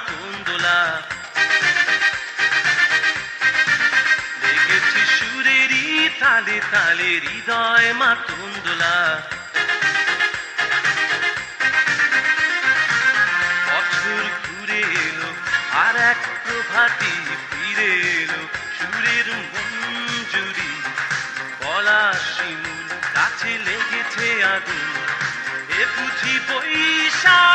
মাতন দোলা লেগেছে সুরেরই তালে তালে হৃদয় দোলা বছর ঘুরে এলো, আর এক প্রভাতি ফিরে এলো সুরের মঞ্জুরি। গলা শিমুল গাছে লেগেছে আগুন, এ বুঝি Boishakh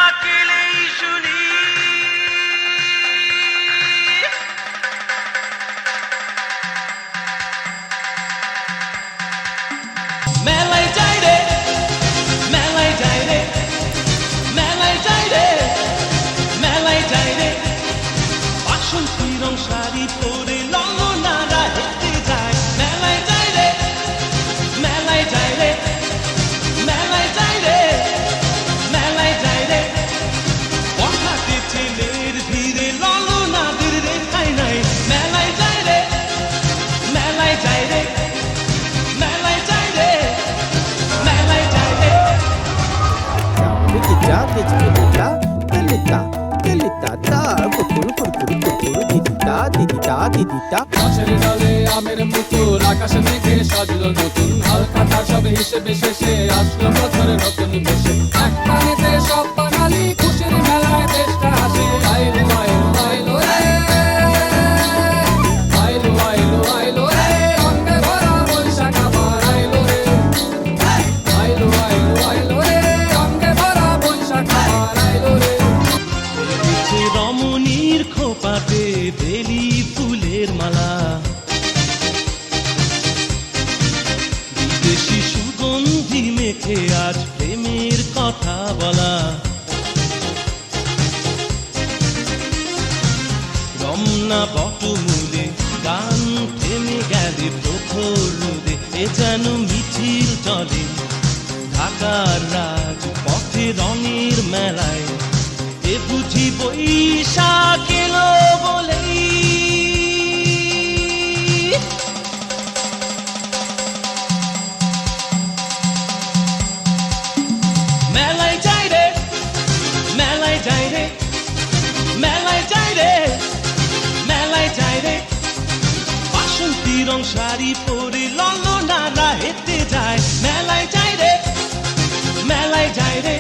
Didita, didita, didita, da, kukuru, kukuru, kukuru, didita, didita, didita. গাছের ডালে আমের পুতুল আকাশে মেঘে সাজলো নতুন হালখাতা সব হিসেবে শেষে আসলো বছরের নতুন বেশে এক টানেতে সব রমনা বটমূলে গান থেমে গেলে প্রখর রোদে এ যেন মিছিল চলে। ঢাকার রাজ পথে রঙের মেলায়, এ বুঝি বৈশাখ রং শাড়ি পরে ললনারা হেঁটে যায়। মেলায় যাই রে, মেলায় যাই রে,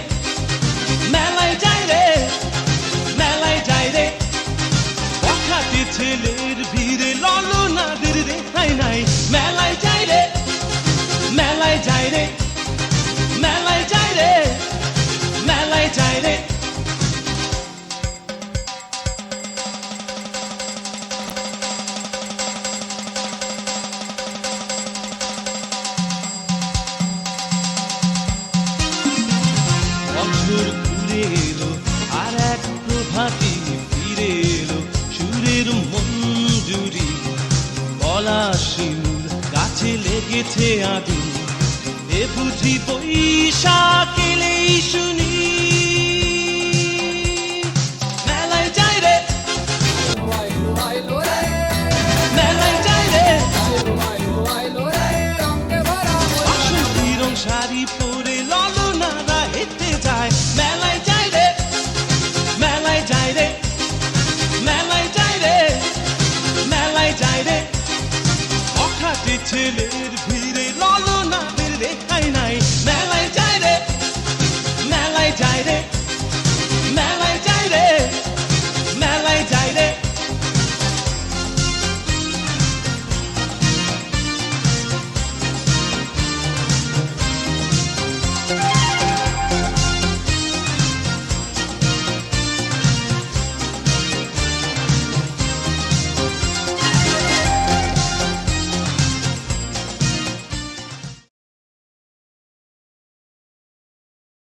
মেলায় যাই রে, মেলায় যাই রে। পখাতে ছেলের ভিড়ে ললনাদের রেখাই নাই। মেলায় যাই রে, মেলায় যাই রে, মেলায় রে মেলায় রে। গেছে আদি। এ বুঝি বৈশাখেলেই শুনি। মেলায় যাই রে। শাড়ি পরে